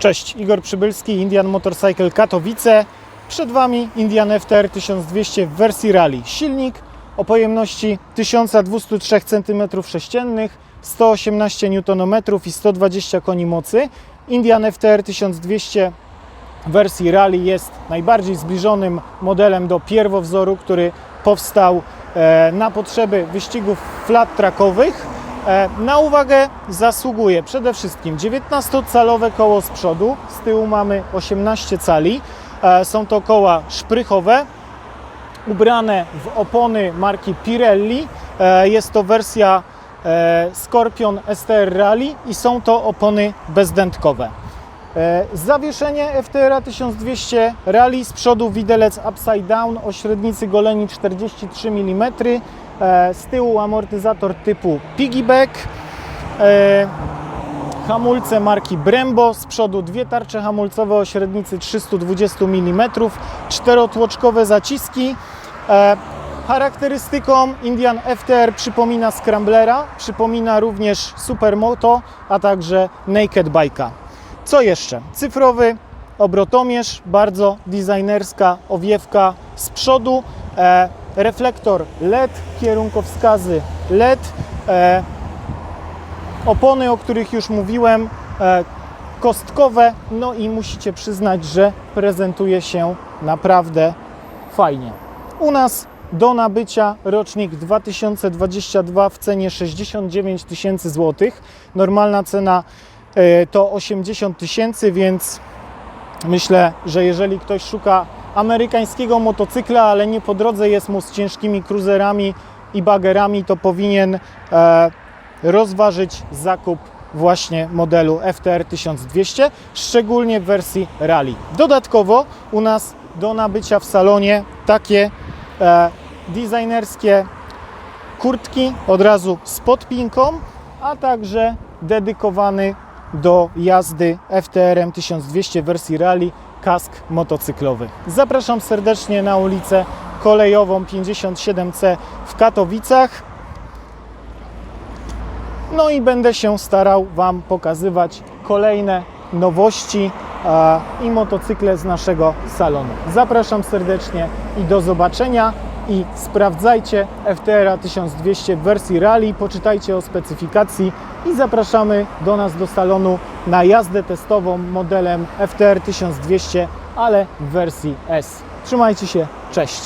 Cześć, Igor Przybylski, Indian Motorcycle Katowice. Przed Wami Indian FTR 1200 w wersji rally. Silnik o pojemności 1203 cm3, 118 Nm i 120 koni mocy. Indian FTR 1200 w wersji rally jest najbardziej zbliżonym modelem do pierwowzoru, który powstał e, na potrzeby wyścigów flat trackowych. E, Na uwagę zasługuje przede wszystkim 19-calowe koło z przodu, z tyłu mamy 18 cali. E, Są to koła szprychowe, ubrane w opony marki Pirelli. E, Jest to wersja Scorpion STR Rally i są to opony bezdętkowe. Zawieszenie FTR 1200 Rally z przodu widelec upside down o średnicy goleni 43 mm, z tyłu amortyzator typu piggyback, e, hamulce marki Brembo, z przodu dwie tarcze hamulcowe o średnicy 320 mm, czterotłoczkowe zaciski. E, Charakterystyką Indian FTR przypomina Scramblera, przypomina również Supermoto, a także Naked Bike'a. Co jeszcze? Cyfrowy obrotomierz, bardzo designerska owiewka z przodu, e, reflektor LED, kierunkowskazy LED, e, opony, o których już mówiłem, e, kostkowe, no i musicie przyznać, że prezentuje się naprawdę fajnie. U nas do nabycia rocznik 2022 w cenie 69 tysięcy złotych. Normalna cena e, to 80 tysięcy, więc myślę, że jeżeli ktoś szuka amerykańskiego motocykla, ale nie po drodze jest mu z ciężkimi cruiserami i bagerami, to powinien e, rozważyć zakup właśnie modelu FTR 1200, szczególnie w wersji rally. Dodatkowo u nas do nabycia w salonie takie e, designerskie kurtki od razu z podpinką, a także dedykowany do jazdy FTR 1200 wersji rally kask motocyklowy. Zapraszam serdecznie na ulicę kolejową 57C w Katowicach. No i będę się starał Wam pokazywać kolejne nowości i motocykle z naszego salonu. Zapraszam serdecznie i do zobaczenia. I sprawdzajcie FTR 1200 w wersji rally, poczytajcie o specyfikacji i zapraszamy do nas do salonu na jazdę testową modelem FTR 1200, ale w wersji S. Trzymajcie się, cześć!